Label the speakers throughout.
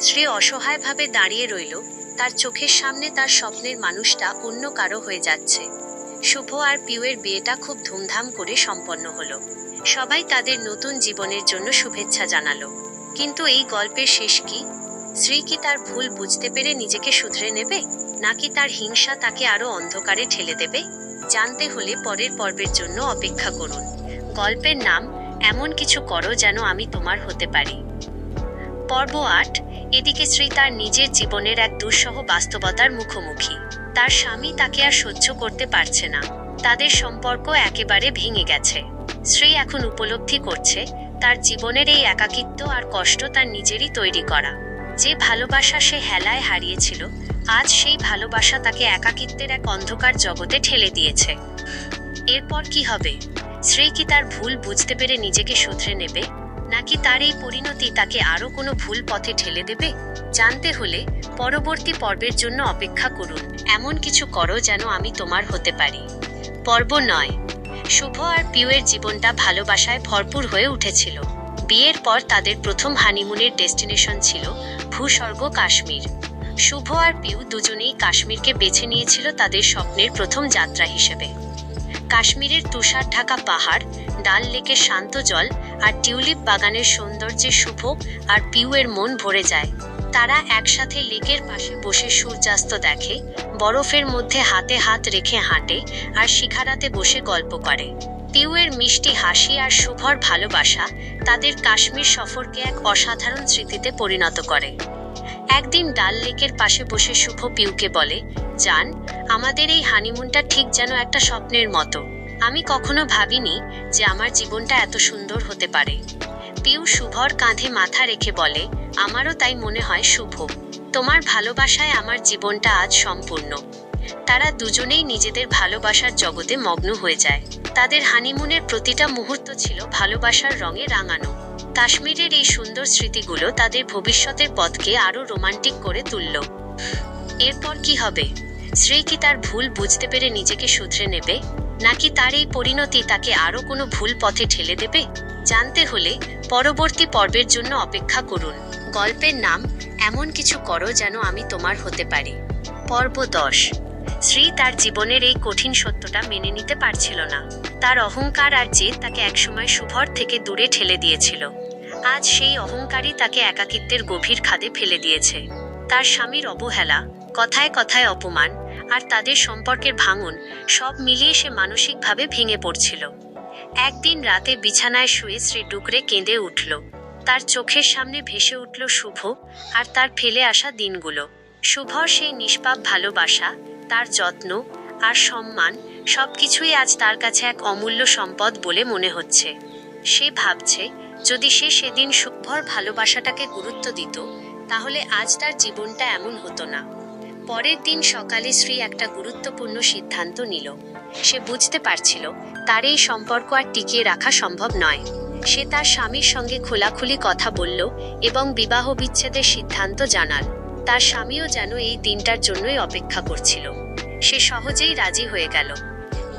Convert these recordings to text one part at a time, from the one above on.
Speaker 1: শ্রী অসহায়ভাবে দাঁড়িয়ে রইল, তার চোখের সামনে তার স্বপ্নের মানুষটা অন্য কারও হয়ে যাচ্ছে। শুভ আর পিউয়ের বিয়েটা খুব ধুমধাম করে সম্পন্ন হলো। সবাই তাদের নতুন জীবনের জন্য শুভেচ্ছা জানালো। কিন্তু এই গল্পের শেষ কি? শ্রী কি তার ভুল বুঝতে পেরে নিজেকে শুধরে নেবে? নাকি তার হিংসা তাকে আরও অন্ধকারে ঠেলে দেবে? জানতে হলে পরের পর্বের জন্য অপেক্ষা করুন। গল্পের নাম, এমন কিছু করো যেন আমি তোমার হতে পারি। পর্ব আট, এদিকে শ্রী তার নিজের জীবনের এক দুঃসহ বাস্তবতার মুখোমুখি। তার স্বামী তাকে আর সহ্য করতে পারছে না। তাদের সম্পর্ক একেবারে ভেঙে গেছে। শ্রী এখন উপলব্ধি করছে, তার জীবনের এই একাকিত্ব আর কষ্ট তার নিজেরই তৈরি করা। যে ভালোবাসা সে হেলায় হারিয়েছিল, আজ সেই ভালোবাসা তাকে একাকিত্বের এক অন্ধকার জগতে ঠেলে দিয়েছে। এরপর কি হবে? শ্রী কি তার ভুল বুঝতে পেরে নিজেকে শুধরে নেবে? নাকি তার এই পরিণতি তাকে আরও কোনো ভুল পথে ঠেলে দেবে? জানতে হলে পরবর্তী পর্বের জন্য অপেক্ষা করুন। এমন কিছু করো যেন আমি তোমার হতে পারি। পর্ব নয়। শুভ আর পিউয়ের জীবনটা ভালোবাসায় ভরপুর হয়ে উঠেছিল। বিয়ের পর তাদের প্রথম হানিমুনের ডেস্টিনেশন ছিল ভূস্বর্গ কাশ্মীর। শুভ আর পিউ দুজনেই কাশ্মীরকে বেছে নিয়েছিল তাদের স্বপ্নের প্রথম যাত্রা হিসেবে। কাশ্মীরের তুষার ঢাকা পাহাড় ডাল লেকের শান্ত জল আর টিউলিপ বাগানের সৌন্দর্যে শুভ আর পিউয়ের মন ভরে যায়। তারা একসাথে লেকের পাশে বসে সূর্যাস্ত দেখে, বরফের মধ্যে হাতে হাত রেখে হাঁটে আর শিখারাতে বসে গল্প করে। পিউয়ের মিষ্টি হাসি আর শুভর ভালোবাসা তাদের কাশ্মীর সফরকে এক অসাধারণ স্মৃতিতে পরিণত করে। একদিন ডাল লেকের পাশে বসে শুভ পিউকে বলে, জান, আমাদের এই হানিমুনটা ঠিক যেন একটা স্বপ্নের মতো। আমি কখনো ভাবিনি যে আমার জীবনটা এত সুন্দর হতে পারে। পিউ শুভর কাঁধে মাথা রেখে বলে, আমারও তাই মনে হয় শুভ। তোমার ভালোবাসায় আমার জীবনটা আজ সম্পূর্ণ। তারা দুজনেই নিজেদের ভালোবাসার জগতে মগ্ন হয়ে যায়। তাদের হানিমুনের প্রতিটা মুহূর্ত ছিল ভালোবাসার রঙে রাঙানো। কাশ্মীরের এই সুন্দর স্মৃতিগুলো তাদের ভবিষ্যতের পথকে আরও রোমান্টিক করে তুলল। এরপর কি হবে? শ্রী কি তার ভুল বুঝতে পেরে নিজেকে শুধরে নেবে? নাকি তার এই পরিণতি তাকে আরও কোনো ভুল পথে ঠেলে দেবে? জানতে হলে পরবর্তী পর্বের জন্য অপেক্ষা করুন। গল্পের নাম, এমন কিছু করো যেন আমি তোমার হতে পারি। পর্ব দশ। শ্রী তার জীবনের এই কঠিন সত্যটা মেনে নিতে পারছিল না। তার অহংকার আর জেদ তাকে একসময় শুভর থেকে দূরে ঠেলে দিয়েছিল। আজ সেই অহংকারই তাকে একাকিত্বের গভীর খাদে ফেলে দিয়েছে। তার স্বামীর অবহেলা, কথায় কথায় অপমান আর তাদের সম্পর্কের ভাঙন সব মিলিয়ে সে মানসিকভাবে ভেঙে পড়ছিল। একদিন রাতে বিছানায় শুয়ে শ্রী ডুকরে কেঁদে উঠল। তার চোখের সামনে ভেসে উঠল শুভ আর তার ফেলে আসা দিনগুলো। শুভর সেই নিষ্পাপ ভালোবাসা, তার যত্ন আর সম্মান সবকিছুই আজ তার কাছে এক অমূল্য সম্পদ বলে মনে হচ্ছে। সে ভাবছে, যদি সে সেদিন শুভর ভালোবাসাটাকে গুরুত্ব দিত, তাহলে আজ তার জীবনটা এমন হতো না। পরের দিন সকালে শ্রী একটা গুরুত্বপূর্ণ সিদ্ধান্ত নিল। সে বুঝতে পারছিল, তার এই সম্পর্ক আর টিকিয়ে রাখা সম্ভব নয়। সে তার স্বামীর সঙ্গে খোলাখুলি কথা বলল এবং বিবাহ বিচ্ছেদের সিদ্ধান্ত জানাল। তার স্বামীও যেন এই দিনটার জন্যই অপেক্ষা করছিল। সে সহজেই রাজি হয়ে গেল।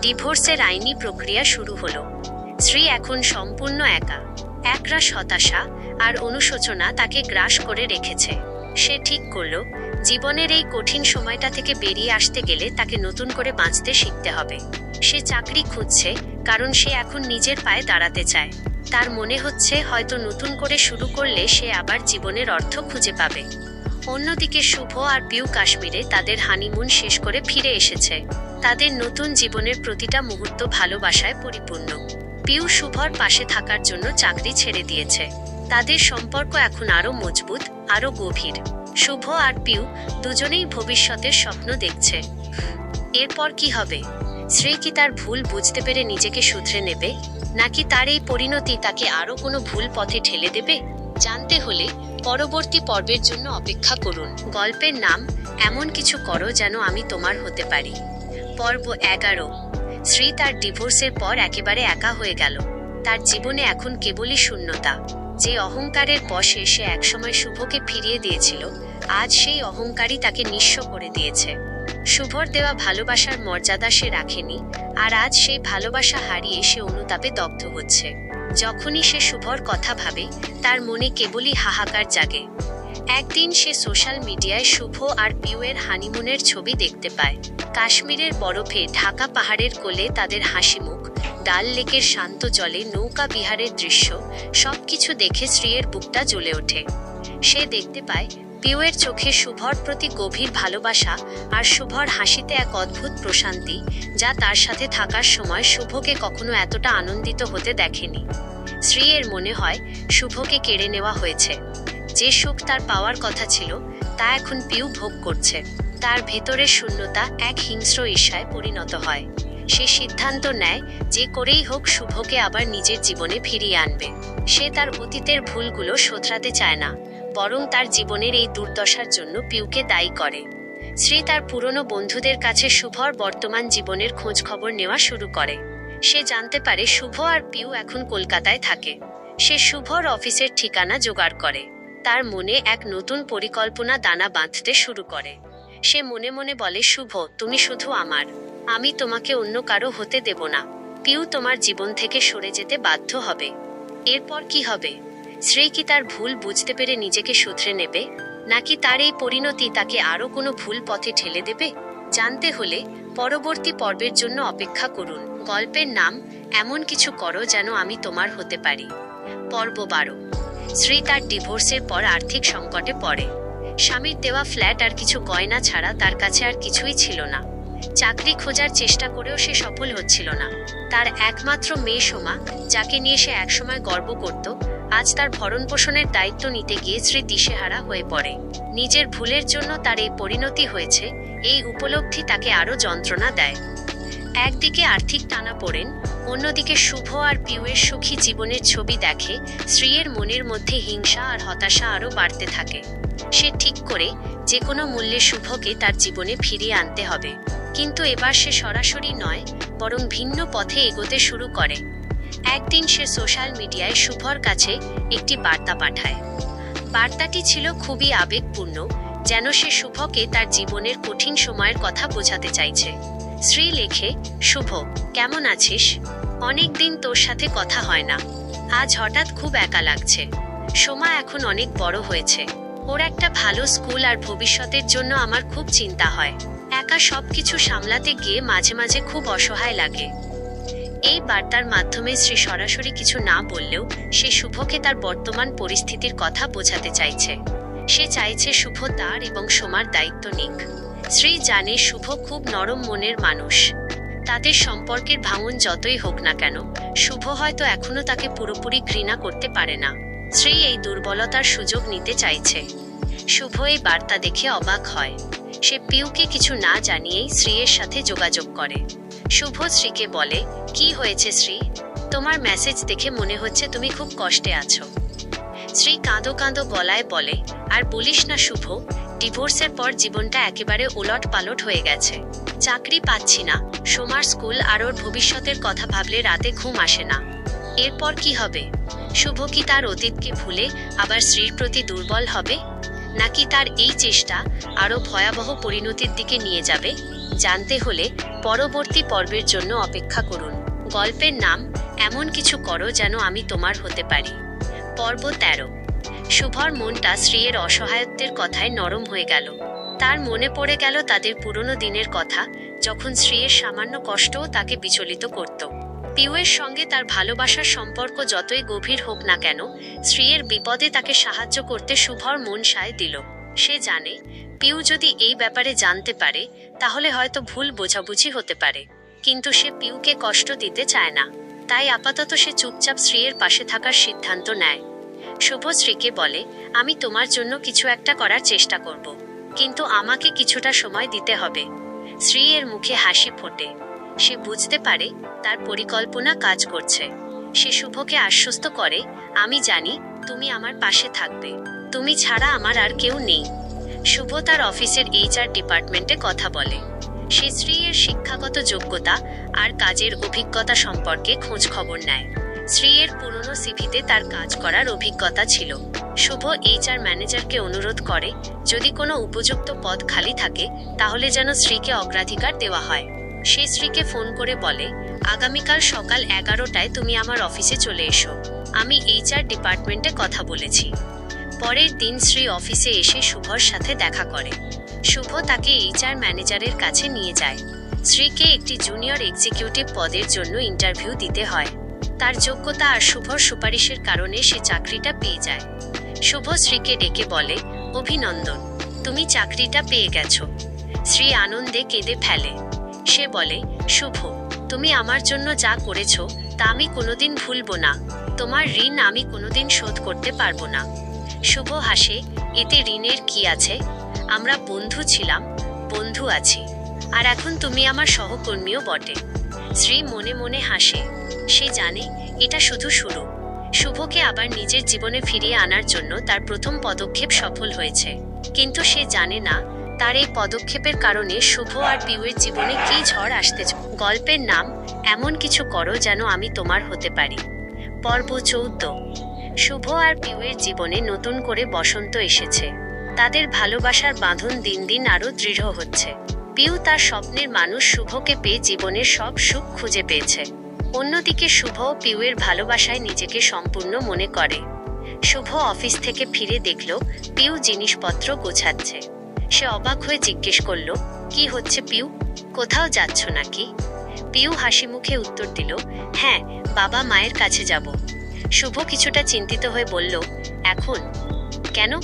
Speaker 1: ডিভোর্সের আইনি প্রক্রিয়া শুরু হলো। শ্রী এখন সম্পূর্ণ একা। একরাশ হতাশা আর অনুশোচনা তাকে গ্রাস করে রেখেছে। সে ঠিক করল জীবনের এই কঠিন সময়টা থেকে বেরিয়ে আসতে গেলে তাকে নতুন করে বাঁচতে শিখতে হবে। সে চাকরি খুঁজছে, কারণ সে এখন নিজের পায়ে দাঁড়াতে চায়। তার মনে হচ্ছে হয়তো নতুন করে শুরু করলে সে আবার জীবনের অর্থ খুঁজে পাবে। অন্যদিকে শুভ আর পিউ কাশ্মীরে তাদের হানিমুন শেষ করে ফিরে এসেছে। তাদের নতুন জীবনের প্রতিটা মুহূর্ত ভালোবাসায় পরিপূর্ণ। পিউ শুভর পাশে থাকার জন্য চাকরি ছেড়ে দিয়েছে। তাদের সম্পর্ক এখন আরও মজবুত আরও গভীর। শুভ আর পিউ দুজনেই ভবিষ্যতের স্বপ্ন দেখছে। এরপর কি হবে? শ্রী কি তার ভুল বুঝতে পেরে নিজেকে শুধরে নেবে? নাকি তার এই পরিণতি তাকে আরও কোনো ভুল পথে ঠেলে দেবে? জানতে হলে পরবর্তী পর্বের জন্য অপেক্ষা করুন। গল্পের নাম, এমন কিছু করো যেন আমি তোমার হতে পারি। পর্ব এগারো শ্রী তার ডিভোর্সের পর একেবারে একা হয়ে গেল। তার জীবনে এখন কেবলই শূন্যতা। যে অহংকারের বশে সে একসময় শুভকে ফিরিয়ে দিয়েছিল আজ সেই অহংকারই তাকে নিঃস্ব করে দিয়েছে। শুভর দেওয়া ভালোবাসার মর্যাদা সে রাখেনি, আর আজ সেই ভালোবাসা হারিয়ে সে অনুতাপে দগ্ধ হচ্ছে। যখনই সে শুভর কথা ভাবে, তার মনে কেবলই হাহাকার জাগে। একদিন সে সোশ্যাল মিডিয়ায় শুভ আর পিউয়ের হানিমুনের ছবি দেখতে পায়। কাশ্মীরের বরফে ঢাকা পাহাড়ের কোলে তাদের হাসি মুখ ডাল লেকের শান্ত জলে নৌকা বিহারের দৃশ্য, সবকিছু দেখে স্ত্রীর বুকটা জ্বলে ওঠে। সে দেখতে পায় পিউয়ের চোখে শুভর প্রতি গভীর ভালোবাসা আর শুভর হাসিতে এক অদ্ভুত প্রশান্তি যা তার সাথে থাকার সময় শুভকে কখনো এতটা আনন্দিত হতে দেখেনি। শ্রী এর মনে হয় শুভকে কেড়ে নেওয়া হয়েছে। যে সুখ তার পাওয়ার কথা ছিল, তা এখন পিউ ভোগ করছে। তার ভেতরের শূন্যতা এক হিংস্র ঈর্ষায় পরিণত হয়। সে সিদ্ধান্ত নেয় যে করেই হোক শুভকে আবার নিজের জীবনে ফিরিয়ে আনবে। সে তার অতীতের ভুলগুলো শোধরাতে চায় না। বরং তার জীবনের এই দুর্দশার জন্য পিউকে দায়ী করে। শ্রী তার পুরনো বন্ধুদের কাছে শুভর বর্তমান জীবনের খোঁজ খবর নেওয়া শুরু করে। সে জানতে পারে শুভ আর পিউ এখন কলকাতায় থাকে। সে শুভর অফিসের ঠিকানা জোগাড় করে। তার মনে এক নতুন পরিকল্পনা দানা বাঁধতে শুরু করে। সে মনে মনে বলে, শুভ, তুমি শুধু আমার। আমি তোমাকে অন্য কারও হতে দেব না। পিউ তোমার জীবন থেকে সরে যেতে বাধ্য হবে। এরপর কি হবে? শ্রী কি তার ভুল বুঝতে পেরে নিজেকে শুধরে নেবে? নাকি তার এই পরিণতি তাকে আরও কোনো ভুল পথে ঠেলে দেবে? জানতে হলে পরবর্তী পর্বের জন্য অপেক্ষা করুন। গল্পের নাম, এমন কিছু করো যেন আমি তোমার হতে পারি। পর্ব বারো। শ্রী তার ডিভোর্সের পর আর্থিক সংকটে পড়ে। স্বামীর দেওয়া ফ্ল্যাট আর কিছু গয়না ছাড়া তার কাছে আর কিছুই ছিল না। চাকরি খোঁজার চেষ্টা করেও সে সফল হচ্ছিল না। তার একমাত্র মেয়ে সোমা, যাকে নিয়ে সে একসময় গর্ব করত আজ তার ভরণ পোষণের দায়িত্ব নিতে গিয়ে শ্রী দিশেহারা হয়ে পড়ে। নিজের ভুলের জন্য তার এই পরিণতি হয়েছে, এই উপলব্ধি তাকে আরও যন্ত্রণা দেয়। একদিকে আর্থিক টানা পড়েন, অন্যদিকে শুভ আর পিউয়ের সুখী জীবনের ছবি দেখে স্ত্রীর মনের মধ্যে হিংসা আর হতাশা আরও বাড়তে থাকে। সে ঠিক করে যে কোনো মূল্যে শুভকে তার জীবনে ফিরিয়ে আনতে হবে। কিন্তু এবার সে সরাসরি নয়, বরং ভিন্ন পথে এগোতে শুরু করে। একদিন সে সোশ্যাল মিডিয়ায় শুভর কাছে একটি বার্তা পাঠায়। বার্তাটি ছিল খুবই আবেগপূর্ণ, যেন সে শুভকে তার জীবনের কঠিন সময়ের কথা বোঝাতে চাইছে। শ্রী লেখে, শুভ, কেমন আছিস? অনেক দিন তোর সাথে কথা হয় না। আজ হঠাৎ খুব একা লাগছে। সোমা এখন অনেক বড় হয়েছে। ওর একটা ভালো স্কুল আর ভবিষ্যতের জন্য আমার খুব চিন্তা হয়। একা সবকিছু সামলাতে গিয়ে মাঝে মাঝে খুব অসহায় লাগে। এই বার্তার মাধ্যমে শ্রী সরাসরি কিছু না বললেও সে শুভকে তার বর্তমান পরিস্থিতির কথা বোঝাতে চাইছে। সে চাইছে শুভ তার এবং সোমার দায়িত্ব নিক। শ্রী জানে শুভ খুব নরম মনের মানুষ। তাদের সম্পর্কের ভাঙন যতই হোক না কেন, শুভ হয়তো এখনও তাকে পুরোপুরি ঘৃণা করতে পারে না। শ্রী এই দুর্বলতার সুযোগ নিতে চাইছে। শুভ এই বার্তা দেখে অবাক হয়। সে পিউকে কিছু না জানিয়েই শ্রীয়ের সাথে যোগাযোগ করে। শুভ শ্রীকে বলে, কি হয়েছে শ্রী? তোমার মেসেজ দেখে মনে হচ্ছে তুমি খুব কষ্টে আছো। শ্রী কাঁদো কাঁদো গলায় বলে, আর বলিস না শুভ ডিভোর্সের পর জীবনটা একেবারে ওলট পালট হয়ে গেছে। চাকরি পাচ্ছি না, সোমার স্কুল আর ওর ভবিষ্যতের কথা ভাবলে রাতে ঘুম আসে না। এরপর কি হবে? শুভ কি তার অতীতকে ভুলে আবার স্ত্রীর প্রতি দুর্বল হবে? নাকি তার এই চেষ্টা আরও ভয়াবহ পরিণতির দিকে নিয়ে যাবে? জানতে হলে পরবর্তী পর্বের জন্য অপেক্ষা করুন। গল্পের নাম, এমন কিছু করো যেন আমি তোমার হতে পারি। পর্ব তেরো। শুভর মনটা স্ত্রীর অসহায়ত্বের কথায় নরম হয়ে গেল। তার মনে পড়ে গেল তাদের পুরনো দিনের কথা, যখন স্ত্রীর সামান্য কষ্টও তাকে বিচলিত করত। পিউয়ের সঙ্গে তার ভালোবাসার সম্পর্ক যতই গভীর হোক না কেন, স্ত্রীর বিপদে তাকে সাহায্য করতে শুভর মন সায় দিল। সে জানে, পিউ যদি এই ব্যাপারে জানতে পারে, তাহলে হয়তো ভুল বোঝাবুঝি হতে পারে। কিন্তু সে পিউকে কষ্ট দিতে চায় না। তাই আপাতত সে চুপচাপ শ্রীয়ের পাশে থাকার সিদ্ধান্ত নেয়। শুভ স্ত্রীকে বলে, আমি তোমার জন্য কিছু একটা করার চেষ্টা করব। কিন্তু আমাকে কিছুটা সময় দিতে হবে। শ্রী এর মুখে হাসি ফোটে। সে বুঝতে পারে, তার পরিকল্পনা কাজ করছে। সে শুভকে আশ্বস্ত করে, আমি জানি, তুমি আমার পাশে থাকবে। তুমি ছাড়া আমার আর কেউ নেই। শুভ তার অফিসের এইচআর ডিপার্টমেন্টে কথা বলে। সে স্ত্রী এর শিক্ষাগত যোগ্যতা আর কাজের অভিজ্ঞতা সম্পর্কে খোঁজ খবর নেয়। শ্রী এর পুরনো সিভিতে তার কাজ করার অভিজ্ঞতা ছিল। শুভ এইচআর ম্যানেজারকে অনুরোধ করে, যদি কোনো উপযুক্ত পদ খালি থাকে, তাহলে যেন স্ত্রীকে অগ্রাধিকার দেওয়া হয়। সে স্ত্রীকে ফোন করে বলে, আগামীকাল সকাল এগারোটায় তুমি আমার অফিসে চলে এসো। আমি এইচআর ডিপার্টমেন্টে কথা বলেছি। পরের দিন শ্রী অফিসে এসে শুভর সাথে দেখা করে। শুভ তাকে এইচআর ম্যানেজারের কাছে নিয়ে যায়। শ্রীকে একটি জুনিয়র এক্সিকিউটিভ পদের জন্য ইন্টারভিউ দিতে হয়। তার যোগ্যতা আর শুভর সুপারিশের কারণে সে চাকরিটা পেয়ে যায়। শুভ শ্রীকে ডেকে বলে, অভিনন্দন, তুমি চাকরিটা পেয়ে গেছো শ্রী আনন্দে কেঁদে ফেলে। সে বলে, শুভ, তুমি আমার জন্য যা করেছ তা আমি কোনোদিন ভুলবো না। তোমার ঋণ আমি কোনোদিন শোধ করতে পারব না। শুভ হাসে, এতে ঋণের কি আছে? আমরা বন্ধু ছিলাম, বন্ধু আছি। আর এখন তুমি আমার সহকর্মীও বটে। শ্রী মনে মনে হাসে। সে জানে, এটা শুধু শুরু। শুভকে আবার নিজের জীবনে ফিরিয়ে আনার জন্য তার প্রথম পদক্ষেপ সফল হয়েছে। কিন্তু সে জানে না, তার এই পদক্ষেপের কারণে শুভ আর পিউয়ের জীবনে কী ঝড় আসতে গল্পের নাম, এমন কিছু করো যেন আমি তোমার হতে পারি। পর্ব চৌদ্দ। শুভ আর পিউয়ের জীবনে নতুন করে বসন্ত এসেছে। তাদের ভালোবাসার বাঁধন দিন দিন আরও দৃঢ় হচ্ছে। পিউ তার স্বপ্নের মানুষ শুভকে পেয়ে জীবনের সব সুখ খুঁজে পেয়েছে। অন্যদিকে শুভ পিউয়ের ভালোবাসায় নিজেকে সম্পূর্ণ মনে করে। শুভ অফিস থেকে ফিরে দেখল পিউ জিনিসপত্র গোছাচ্ছে। সে অবাক হয়ে জিজ্ঞেস করল, কি হচ্ছে পিউ কোথাও যাচ্ছ নাকি? পিউ হাসি মুখে উত্তর দিল হ্যাঁ বাবা মায়ের কাছে যাব। শুভ কিছুটা চিন্তিত হয়ে বলল, এখন? কেন?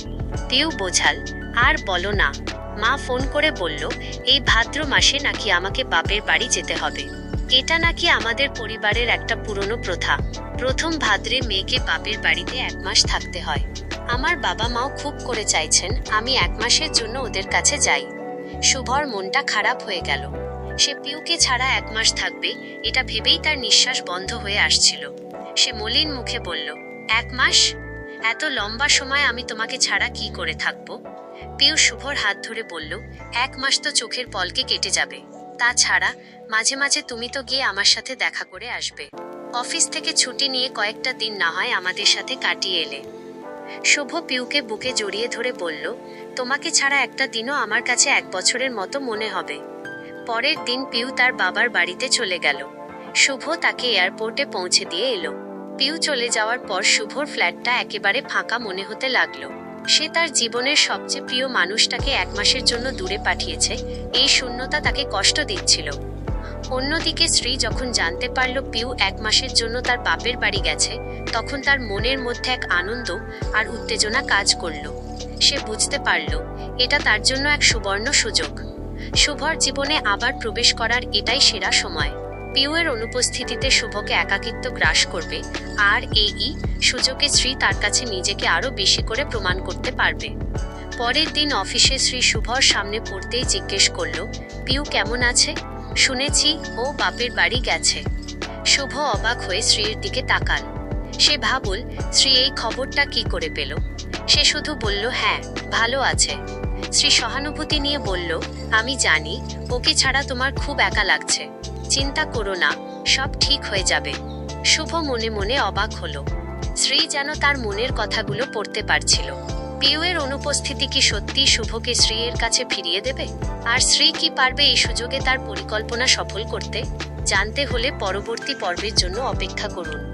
Speaker 1: পিউ বোঝাল, আর বলো না। মা ফোন করে বলল, এই ভাদ্র মাসে নাকি আমাকে বাপের বাড়ি যেতে হবে। এটা নাকি আমাদের পরিবারের একটা পুরনো প্রথা। প্রথম ভাদ্রে মেয়েকে বাপের বাড়িতে এক মাস থাকতে হয়। আমার বাবা মাও খুব করে চাইছেন, আমি এক মাসের জন্য ওদের কাছে যাই। শুভর মনটা খারাপ হয়ে গেল। সে পিউকে ছাড়া এক মাস থাকবে, এটা ভেবেই তার নিঃশ্বাস বন্ধ হয়ে আসছিল। সে মলিন মুখে বলল, এক মাস? এত লম্বা সময় আমি তোমাকে ছাড়া কি করে থাকব? পিউ শুভর হাত ধরে বলল, এক মাস তো চোখের পলকে কেটে যাবে। তাছাড়া মাঝে মাঝে তুমি তো গিয়ে আমার সাথে দেখা করে আসবে। অফিস থেকে ছুটি নিয়ে কয়েকটা দিন না হয় আমাদের সাথে কাটিয়ে এলে শুভ পিউকে বুকে জড়িয়ে ধরে বলল, তোমাকে ছাড়া একটা দিনও আমার কাছে এক বছরের মতো মনে হবে। পরের দিন পিউ তার বাবার বাড়িতে চলে গেল। শুভ তাকে এয়ারপোর্টে পৌঁছে দিয়ে এলো। পিউ চলে যাওয়ার পর শুভর ফ্ল্যাটটা একেবারে ফাঁকা মনে হতে লাগল। সে তার জীবনের সবচেয়ে প্রিয় মানুষটাকে এক মাসের জন্য দূরে পাঠিয়েছে। এই শূন্যতা তাকে কষ্ট দিচ্ছিল। অন্যদিকে স্ত্রী যখন জানতে পারল পিউ এক মাসের জন্য তার বাপের বাড়ি গেছে, তখন তার মনের মধ্যে এক আনন্দ আর উত্তেজনা কাজ করল। সে বুঝতে পারল, এটা তার জন্য এক সুবর্ণ সুযোগ। শুভর জীবনে আবার প্রবেশ করার এটাই সেরা সময়। পিউয়ের অনুপস্থিতিতে শুভকে একাকিত্ব গ্রাস করবে। আর এই সুযোগে শ্রী তার কাছে নিজেকে আরও বেশি করে প্রমাণ করতে পারবে। পরের দিন অফিসে শ্রী শুভর সামনে পড়তেই জিজ্ঞেস করল, পিউ কেমন আছে? শুনেছি, ও বাপের বাড়ি গেছে। শুভ অবাক হয়ে শ্রীর দিকে তাকাল। সে ভাবল শ্রী এই খবরটা কি করে পেল? সে শুধু বলল হ্যাঁ ভালো আছে। শ্রী সহানুভূতি নিয়ে বলল, আমি জানি, ওকে ছাড়া তোমার খুব একা লাগছে। চিন্তা করো না, সব ঠিক হয়ে যাবে। শুভ মনে মনে অবাক হলো। শ্রী যেন তার মনের কথাগুলো পড়তে পারছিল। পিউয়ের অনুপস্থিতি কি সত্যি শুভকে শ্রী এর কাছে ফিরিয়ে দেবে? আর শ্রী কি পারবে এই সুযোগে তার পরিকল্পনা সফল করতে? জানতে হলে পরবর্তী পর্বের জন্য অপেক্ষা করুন।